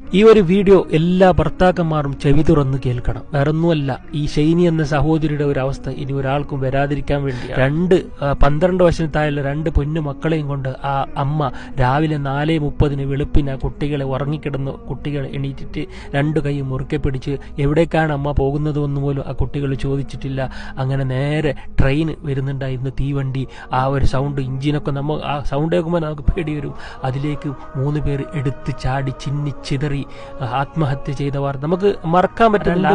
ഈ ഒരു വീഡിയോ എല്ലാ ഭർത്താക്കന്മാരും ചെവി തുറന്ന് കേൾക്കണം. വേറൊന്നുമല്ല ഈ ശൈനി എന്ന സഹോദരിയുടെ ഒരു അവസ്ഥ ഇനി ഒരാൾക്കും വരാതിരിക്കാൻ വേണ്ടി രണ്ട് പന്ത്രണ്ട് വശത്തായുള്ള രണ്ട് പൊന്നു മക്കളെയും കൊണ്ട് ആ അമ്മ രാവിലെ നാല് മുപ്പതിന് വെളുപ്പിന് ആ കുട്ടികളെ ഉറങ്ങിക്കിടന്ന് കുട്ടികളെ എണീറ്റിട്ട് രണ്ട് കൈ മുറുക്കെ പിടിച്ച് എവിടേക്കാണ് അമ്മ പോകുന്നതെന്ന് പോലും ആ കുട്ടികൾ ചോദിച്ചിട്ടില്ല. അങ്ങനെ നേരെ ട്രെയിൻ വരുന്നുണ്ടായിരുന്നു തീവണ്ടി. ആ ഒരു സൗണ്ട് ഇഞ്ചിനൊക്കെ നമ്മൾ ആ സൗണ്ട് കേൾക്കുമ്പോൾ നമുക്ക് പേടി വരും. അതിലേക്ക് മൂന്ന് പേർ എടുത്ത് ചാടി ചിന്നി ചിതറി ആത്മഹത്യ ചെയ്തവർ. നമുക്ക് മറക്കാൻ പറ്റില്ല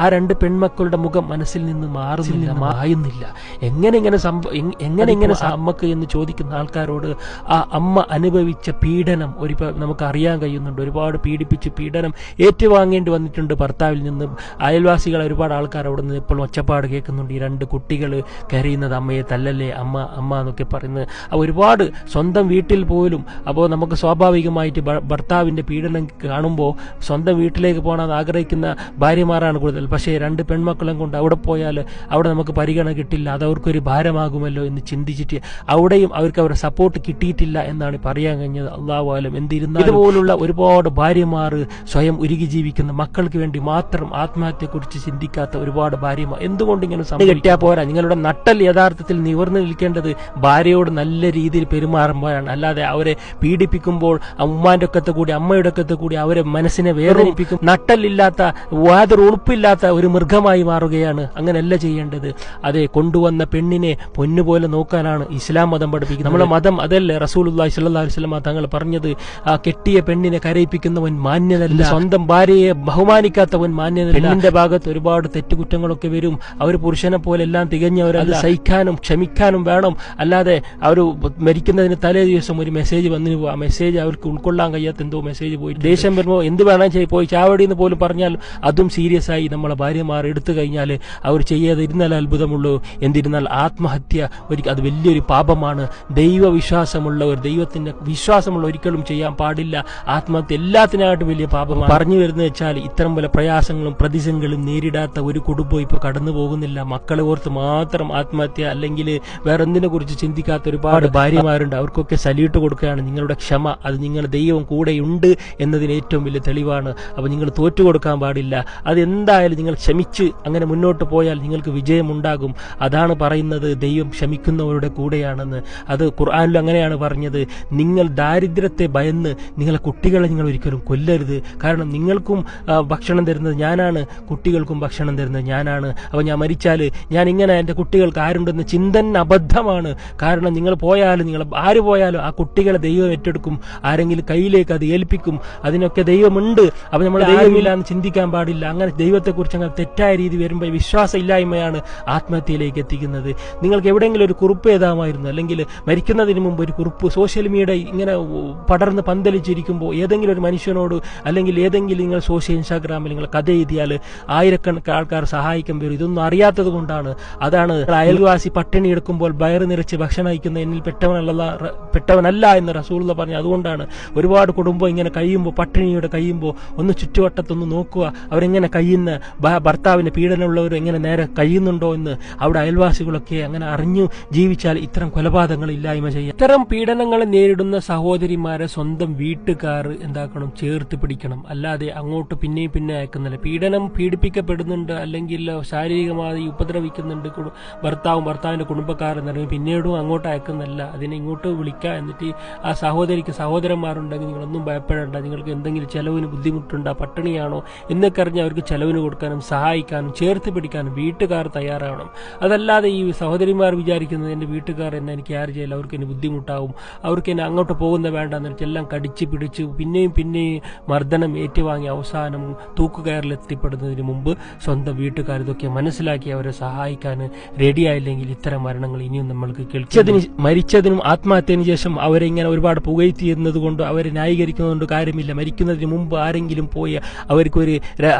ആ രണ്ട് പെൺമക്കളുടെ മുഖം മനസ്സിൽ നിന്ന് മാറുന്നില്ല മായുന്നില്ല. എങ്ങനെ ഇങ്ങനെ സംഭവം എങ്ങനെ ഇങ്ങനെ അമ്മയ്ക്ക് എന്ന് ചോദിക്കുന്ന ആൾക്കാരോട് ആ അമ്മ അനുഭവിച്ച പീഡനം ഒരു നമുക്ക് അറിയാൻ കഴിയുന്നുണ്ട്. ഒരുപാട് പീഡിപ്പിച്ച് പീഡനം ഏറ്റുവാങ്ങേണ്ടി വന്നിട്ടുണ്ട് ഭർത്താവിൽ നിന്ന്. അയൽവാസികൾ ഒരുപാട് ആൾക്കാർ അവിടെ നിന്ന് ഇപ്പോൾ ഒച്ചപ്പാട് കേൾക്കുന്നുണ്ട്. ഈ രണ്ട് കുട്ടികൾ കരയുന്നത് അമ്മയെ തല്ലല്ലേ അമ്മ അമ്മ എന്നൊക്കെ പറയുന്നത്. ഒരുപാട് സ്വന്തം വീട്ടിൽ പോലും അപ്പോൾ നമുക്ക് സ്വാഭാവികമായിട്ട് ഭർത്താവിന്റെ ഭർത്താവിന്റെ പീഡനം കാണുമ്പോൾ സ്വന്തം വീട്ടിലേക്ക് പോകണമെന്ന് ആഗ്രഹിക്കുന്ന ഭാര്യമാരാണ് കൂടുതൽ. പക്ഷേ രണ്ട് പെൺമക്കളും കൊണ്ട് അവിടെ പോയാൽ അവിടെ നമുക്ക് പരിഗണന കിട്ടില്ല. അത് അവർക്കൊരു ഭാരമാകുമല്ലോ എന്ന് ചിന്തിച്ചിട്ട് അവിടെയും അവർക്ക് അവരുടെ സപ്പോർട്ട് കിട്ടിയിട്ടില്ല എന്നാണ് പറയാൻ കഴിഞ്ഞത്. അള്ളാഹുലം എന്തിരുന്നാൽ ഇതുപോലുള്ള ഒരുപാട് ഭാര്യമാർ സ്വയം ഉരുകി ജീവിക്കുന്ന മക്കൾക്ക് വേണ്ടി മാത്രം ആത്മഹത്യയെക്കുറിച്ച് ചിന്തിക്കാത്ത ഒരുപാട് ഭാര്യമാർ. എന്തുകൊണ്ട് ഇങ്ങനെ സമയം കിട്ടിയാൽ പോരാ. നിങ്ങളുടെ നട്ടൽ യഥാർത്ഥത്തിൽ നിവർന്നു നിൽക്കേണ്ടത് ഭാര്യയോട് നല്ല രീതിയിൽ പെരുമാറുമ്പോഴാണ്. അല്ലാതെ അവരെ പീഡിപ്പിക്കുമ്പോൾ ഉമ്മാന്റെ ഒക്കത്തെ കൂടി അമ്മയുടെ ഒക്കത്തെ കൂടി അവരെ മനസ്സിനെ വേദനിപ്പിക്കും. നട്ടലില്ലാത്ത യാതൊരു ഉളുപ്പില്ലാത്ത ഒരു മൃഗമായി മാറുകയാണ് അങ്ങനെയല്ല ചെയ്യേണ്ടത്. അതെ കൊണ്ടുവന്ന പെണ്ണിനെ പൊന്നുപോലെ നോക്കാനാണ് ഇസ്ലാം മതം പഠിപ്പിക്കുന്നത്. നമ്മുടെ മതം അതല്ലേ റസൂലുള്ളാഹി സ്വല്ലല്ലാഹു അലൈഹി വസല്ലമ തങ്ങൾ പറഞ്ഞത് ആ കെട്ടിയ പെണ്ണിനെ കരയിപ്പിക്കുന്നവൻ മാന്യനല്ല സ്വന്തം ഭാര്യയെ ബഹുമാനിക്കാത്തവൻ മാന്യനല്ല പെണ്ണിന്റെ ഭാഗത്ത് ഒരുപാട് തെറ്റുകുറ്റങ്ങളൊക്കെ വരും. അവർ പുരുഷനെ പോലെ എല്ലാം തികഞ്ഞവരല്ല സഹിക്കാനും ക്ഷമിക്കാനും വേണം. അല്ലാതെ അവർ മരിക്കുന്നതിന് തലേ ദിവസം ഒരു മെസ്സേജ് വന്നിരുന്നു. ആ മെസ്സേജ് അവർക്ക് ഉൾക്കൊള്ളാൻ കഴിയാത്ത എന്തോ മെസ്സേജ് പോയി ദേഷ്യം വരുമ്പോൾ എന്ത് വേണം ചെയ്ത് പോയി ചാവടി എന്ന് പോലും പറഞ്ഞാൽ അതും സീരിയസ് ആയി നമ്മളെ ഭാര്യമാർ എടുത്തു കഴിഞ്ഞാൽ അവർ ചെയ്യാതെ ഇരുന്നാൽ അത്ഭുതമുള്ളൂ. എന്തിരുന്നാൽ ആത്മഹത്യ ഒരു അത് വലിയൊരു പാപമാണ്. ദൈവവിശ്വാസമുള്ളവർ ദൈവത്തിന്റെ വിശ്വാസമുള്ള ഒരിക്കലും ചെയ്യാൻ പാടില്ല. ആത്മഹത്യ എല്ലാത്തിനായിട്ടും വലിയ പാപമാണ്. പറഞ്ഞു വരുന്നത് വെച്ചാൽ ഇത്തരം പല പ്രയാസങ്ങളും പ്രതിസന്ധികളും നേരിടാത്ത ഒരു കുടുംബം ഇപ്പോൾ കടന്നു പോകുന്നില്ല. മക്കളെ ഓർത്ത് മാത്രം ആത്മഹത്യ അല്ലെങ്കിൽ വേറെ എന്തിനെ കുറിച്ച് ചിന്തിക്കാത്ത ഒരുപാട് ഭാര്യമാരുണ്ട്. അവർക്കൊക്കെ സല്യൂട്ട് കൊടുക്കുകയാണ്. നിങ്ങളുടെ ക്ഷമ അത് നിങ്ങളുടെ ദൈവം കൂടെയുണ്ട് എന്നതിന് ഏറ്റവും വലിയ തെളിവാണ്. അപ്പോൾ നിങ്ങൾ തോറ്റു കൊടുക്കാൻ പാടില്ല. അതെന്തായാലും നിങ്ങൾ ക്ഷമിച്ച് അങ്ങനെ മുന്നോട്ട് പോയാൽ നിങ്ങൾക്ക് വിജയമുണ്ടാകും. അതാണ് പറയുന്നത് ദൈവം ക്ഷമിക്കുന്നവരുടെ കൂടെയാണെന്ന്. അത് ഖുർആാനിൽ അങ്ങനെയാണ് പറഞ്ഞത്. നിങ്ങൾ ദാരിദ്ര്യത്തെ ഭയന്ന് നിങ്ങളെ കുട്ടികളെ നിങ്ങൾ ഒരിക്കലും കൊല്ലരുത്. കാരണം നിങ്ങൾക്കും ഭക്ഷണം തരുന്നത് ഞാനാണ്. കുട്ടികൾക്കും ഭക്ഷണം തരുന്നത് ഞാനാണ്. അപ്പോൾ ഞാൻ മരിച്ചാൽ ഞാൻ ഇങ്ങനെ എന്റെ കുട്ടികൾക്ക് ആരുണ്ടെന്ന് ചിന്തൻ അബദ്ധമാണ്. കാരണം നിങ്ങൾ പോയാലും നിങ്ങൾ ആര് പോയാലും ആ കുട്ടികളെ ദൈവം ഏറ്റെടുക്കും. ആരെങ്കിലും കയ്യിലേക്ക് അത് ഏൽപ്പിക്കും. അതിനൊക്കെ ദൈവമുണ്ട്. അപ്പൊ നമ്മൾ ദൈവമില്ല എന്ന് ചിന്തിക്കാൻ പാടില്ല. അങ്ങനെ ദൈവത്തെക്കുറിച്ച് അങ്ങനെ തെറ്റായ രീതി വരുമ്പോൾ വിശ്വാസം ഇല്ലായ്മയാണ് ആത്മഹത്യയിലേക്ക് എത്തിക്കുന്നത്. നിങ്ങൾക്ക് എവിടെയെങ്കിലും ഒരു കുറിപ്പ് ഏതാമായിരുന്നു? അല്ലെങ്കിൽ മരിക്കുന്നതിന് മുമ്പ് ഒരു കുറിപ്പ് സോഷ്യൽ മീഡിയ ഇങ്ങനെ പടർന്ന് പന്തലിച്ചിരിക്കുമ്പോൾ ഏതെങ്കിലും ഒരു മനുഷ്യനോട് അല്ലെങ്കിൽ ഏതെങ്കിലും നിങ്ങൾ സോഷ്യൽ ഇൻസ്റ്റാഗ്രാമിൽ നിങ്ങൾ കഥ എഴുതിയാൽ ആയിരക്കണക്കിന് ആൾക്കാർ സഹായിക്കാൻ വരും. ഇതൊന്നും അറിയാത്തത് കൊണ്ടാണ്. അതാണ് അയൽവാസി പട്ടിണി എടുക്കുമ്പോൾ വയറ് നിറച്ച് ഭക്ഷണം അയക്കുന്ന എന്നിൽ പെട്ടവനല്ല പെട്ടവനല്ല എന്ന് റസൂള്ള പറഞ്ഞു അതുകൊണ്ടാണ് ഒരുപാട് കുടുംബം ഇങ്ങനെ കഴിയുമ്പോൾ പട്ടിണിയുടെ കഴിയുമ്പോൾ ഒന്ന് ചുറ്റുവട്ടത്തൊന്ന് നോക്കുക. അവരെങ്ങനെ കഴിയുന്ന ഭർത്താവിന് പീഡനമുള്ളവർ എങ്ങനെ നേരെ കഴിയുന്നുണ്ടോ എന്ന് അവിടെ അയൽവാസികളൊക്കെ അങ്ങനെ അറിഞ്ഞു ജീവിച്ചാൽ ഇത്തരം കൊലപാതകങ്ങൾ ഇല്ലായ്മ ചെയ്യാം. ഇത്തരം പീഡനങ്ങൾ നേരിടുന്ന സഹോദരിമാരെ സ്വന്തം വീട്ടുകാർ എന്താക്കണം? ചേർത്ത് പിടിക്കണം. അല്ലാതെ അങ്ങോട്ട് പിന്നെയും പിന്നെ അയക്കുന്നില്ല. പീഡനം പീഡിപ്പിക്കപ്പെടുന്നുണ്ട് അല്ലെങ്കിൽ ശാരീരികമായി ഉപദ്രവിക്കുന്നുണ്ട്. ഭർത്താവും ഭർത്താവിന്റെ കുടുംബക്കാരെന്ന് പിന്നീടും അങ്ങോട്ട് അയക്കുന്നില്ല. അതിനെ ഇങ്ങോട്ട് വിളിക്കുക എന്നിട്ട് ആ സഹോദരിക്ക് സഹോദരന്മാരുണ്ടെങ്കിൽ നിങ്ങളൊന്നും ഭയപ്പെടേണ്ട. നിങ്ങൾക്ക് എന്തെങ്കിലും ചിലവിന് ബുദ്ധിമുട്ടുണ്ടോ പട്ടിണിയാണോ എന്നൊക്കെ അറിഞ്ഞ് അവർക്ക് ചിലവിന് കൊടുക്കാനും സഹായിക്കാനും ചേർത്ത് പിടിക്കാനും വീട്ടുകാർ തയ്യാറാവണം. അതല്ലാതെ ഈ സഹോദരിമാർ വിചാരിക്കുന്നത് എന്റെ വീട്ടുകാർ എന്നെ എനിക്ക് ആര് ചെയ്യില്ല അവർക്ക് എന്നെ ബുദ്ധിമുട്ടാവും അവർക്ക് എന്നെ അങ്ങോട്ട് പോകുന്ന വേണ്ടെന്ന് വെച്ചാൽ എല്ലാം കടിച്ച് പിടിച്ച് പിന്നെയും പിന്നെയും മർദ്ദനം ഏറ്റുവാങ്ങി അവസാനം തൂക്കുകയറിലെത്തിപ്പെടുന്നതിന് മുമ്പ് സ്വന്തം വീട്ടുകാർ ഇതൊക്കെ മനസ്സിലാക്കി അവരെ സഹായിക്കാൻ റെഡിയായില്ലെങ്കിൽ ഇത്തരം മരണങ്ങൾ ഇനിയും നമ്മൾക്ക് കേൾച്ചതിന് മരിച്ചതിനും ആത്മഹത്യന് ശേഷം അവരെ ഇങ്ങനെ ഒരുപാട് പുകഴ്ത്തിയിരുന്നത് കൊണ്ട് അവരെ ന്യായീകരിക്കുന്നതുകൊണ്ട് കാര്യമില്ല. മരിക്കുന്നതിന് മുമ്പ് ആരെങ്കിലും പോയി അവർക്കൊരു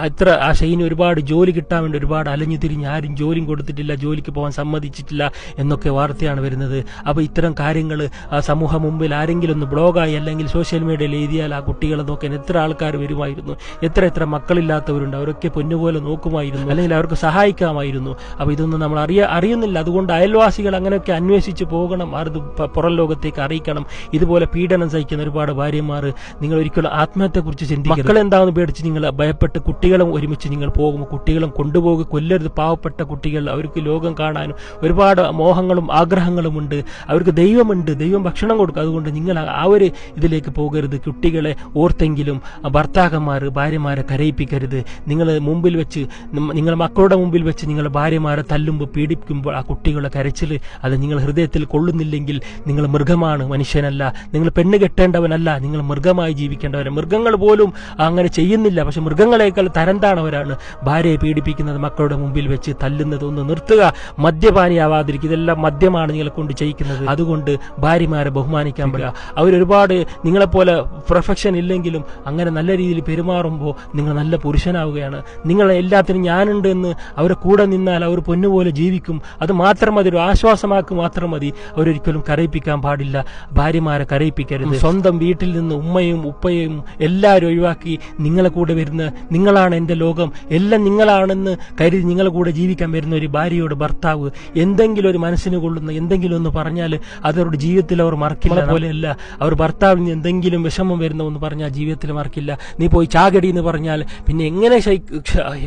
അത്ര ആ ഷെയിന് ഒരുപാട് ജോലി കിട്ടാൻ വേണ്ടി ഒരുപാട് അലഞ്ഞു തിരിഞ്ഞ് ആരും ജോലിയും കൊടുത്തിട്ടില്ല ജോലിക്ക് പോകാൻ സമ്മതിച്ചിട്ടില്ല എന്നൊക്കെ വാർത്തയാണ് വരുന്നത്. അപ്പോൾ ഇത്തരം കാര്യങ്ങൾ സമൂഹം മുമ്പിൽ ആരെങ്കിലും ഒന്ന് ബ്ലോഗായി അല്ലെങ്കിൽ സോഷ്യൽ മീഡിയയിൽ എഴുതിയാൽ ആ കുട്ടികളെ നോക്കാൻ എത്ര ആൾക്കാർ വരുമായിരുന്നു. എത്ര എത്ര മക്കളില്ലാത്തവരുണ്ട്. അവരൊക്കെ പൊന്നുപോലെ നോക്കുമായിരുന്നു. അല്ലെങ്കിൽ അവർക്ക് സഹായിക്കാമായിരുന്നു. അപ്പോൾ ഇതൊന്നും നമ്മൾ അറിയ അറിയുന്നില്ല. അതുകൊണ്ട് അയൽവാസികൾ അങ്ങനെയൊക്കെ അന്വേഷിച്ച് പോകണം. അത് പുറം ലോകത്തേക്ക് അറിയിക്കണം. ഇതുപോലെ പീഡനം സഹിക്കുന്ന ഒരുപാട് ഭാര്യമാർ നിങ്ങൾ ഒരിക്കലും ആത്മഹത്യയെക്കുറിച്ച് ചിന്തിക്കുക മക്കൾ മക്കളെന്താണെന്ന് പേടിച്ച് നിങ്ങൾ ഭയപ്പെട്ട് കുട്ടികളും ഒരുമിച്ച് നിങ്ങൾ പോകും. കുട്ടികളും കൊണ്ടുപോകുക കൊല്ലരുത് പാവപ്പെട്ട കുട്ടികൾ. അവർക്ക് ലോകം കാണാനും ഒരുപാട് മോഹങ്ങളും ആഗ്രഹങ്ങളും ഉണ്ട് അവർക്ക് ദൈവമുണ്ട്. ദൈവം ഭക്ഷണം കൊടുക്കും. അതുകൊണ്ട് നിങ്ങൾ ആ- ഒരു ഇതിലേക്ക് പോകരുത്. കുട്ടികളെ ഓർത്തെങ്കിലും ഭർത്താക്കന്മാർ ഭാര്യമാരെ കരയിപ്പിക്കരുത്. നിങ്ങൾ മുമ്പിൽ വെച്ച് നിങ്ങളുടെ മക്കളുടെ മുമ്പിൽ വെച്ച് നിങ്ങളുടെ ഭാര്യമാരെ തല്ലുമ്പോൾ പീഡിപ്പിക്കുമ്പോൾ ആ കുട്ടികളെ കരച്ചിൽ അത് നിങ്ങൾ ഹൃദയത്തിൽ കൊള്ളുന്നില്ലെങ്കിൽ നിങ്ങൾ മൃഗമാണ്. മനുഷ്യനല്ല. നിങ്ങൾ പെണ്ണ് കെട്ടേണ്ടവനല്ല. നിങ്ങൾ മൃഗമായി ജീവിക്കേണ്ടവരാണ് മൃഗങ്ങൾ പോലും അങ്ങനെ ചെയ്യുന്നില്ല. പക്ഷെ മൃഗങ്ങളെക്കാൾ തരംതാണവരാണ്. ഭാര്യയെ പീഡിപ്പിക്കുന്നത് മക്കളുടെ മുമ്പിൽ വെച്ച് തല്ലുന്നത് ഒന്ന് നിർത്തുക. മദ്യപാനിയാവാതിരിക്കുക. ഇതെല്ലാം മദ്യമാണ് നിങ്ങളെ കൊണ്ട് ചെയ്യിക്കുന്നത്. അതുകൊണ്ട് ഭാര്യമാരെ ബഹുമാനിക്കാൻ പറ്റുക. അവരൊരുപാട് നിങ്ങളെപ്പോലെ പ്രൊഫഷൻ ഇല്ലെങ്കിലും അങ്ങനെ നല്ല രീതിയിൽ പെരുമാറുമ്പോൾ നിങ്ങൾ നല്ല പുരുഷനാവുകയാണ്. നിങ്ങൾ എല്ലാത്തിനും ഞാനുണ്ട് എന്ന് അവരെ കൂടെ നിന്നാൽ അവർ പൊന്നുപോലെ ജീവിക്കും. അത് മാത്രം മതി. ഒരു ആശ്വാസമാക്കി മാത്രം മതി. അവരൊരിക്കലും കരയിപ്പിക്കാൻ പാടില്ല. ഭാര്യമാരെ കരയിപ്പിക്കരുത്. സ്വന്തം വീട്ടിൽ നിന്ന് ഉമ്മയും ഉപ്പയും എല്ലാവരും ഒഴിവാക്കി നിങ്ങളെ കൂടെ വരുന്ന നിങ്ങളാണ് എന്റെ ലോകം. എല്ലാം നിങ്ങളാണെന്ന് കരുതി നിങ്ങളെ കൂടെ ജീവിക്കാൻ വരുന്ന ഒരു ഭാര്യയോട് ഭർത്താവ് എന്തെങ്കിലും ഒരു മനസ്സിന് കൊള്ളുന്ന എന്തെങ്കിലും ഒന്ന് പറഞ്ഞാൽ അതവരുടെ ജീവിതത്തിൽ അവർ മറക്കില്ല. പോലെയല്ല അവർ ഭർത്താവിന് എന്തെങ്കിലും വിഷമം വരുന്ന ഒന്ന് പറഞ്ഞാൽ ജീവിതത്തിൽ മറക്കില്ല. നീ പോയി ചാകടി എന്ന് പറഞ്ഞാൽ പിന്നെ എങ്ങനെ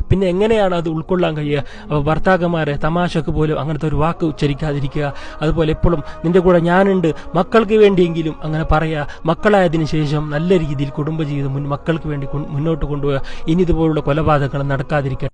പിന്നെ എങ്ങനെയാണ് അത് ഉൾക്കൊള്ളാൻ കഴിയുക? അപ്പോൾ ഭർത്താക്കന്മാരെ തമാശക്ക് പോലും അങ്ങനത്തെ ഒരു വാക്ക് ഉച്ചരിക്കാതിരിക്കുക. അതുപോലെ എപ്പോഴും നിന്റെ കൂടെ ഞാനുണ്ട്. മക്കൾക്ക് വേണ്ടിയെങ്കിലും അങ്ങനെ പറയുക. മക്കളായതിനു ശേഷം നല്ല രീതിയിൽ കുടുംബജീവിതം മുൻ മക്കൾക്ക് വേണ്ടി മുന്നോട്ട് കൊണ്ടുപോവുക ഇനി ഇതുപോലുള്ള കൊലപാതകങ്ങൾ നടക്കാതിരിക്കട്ടെ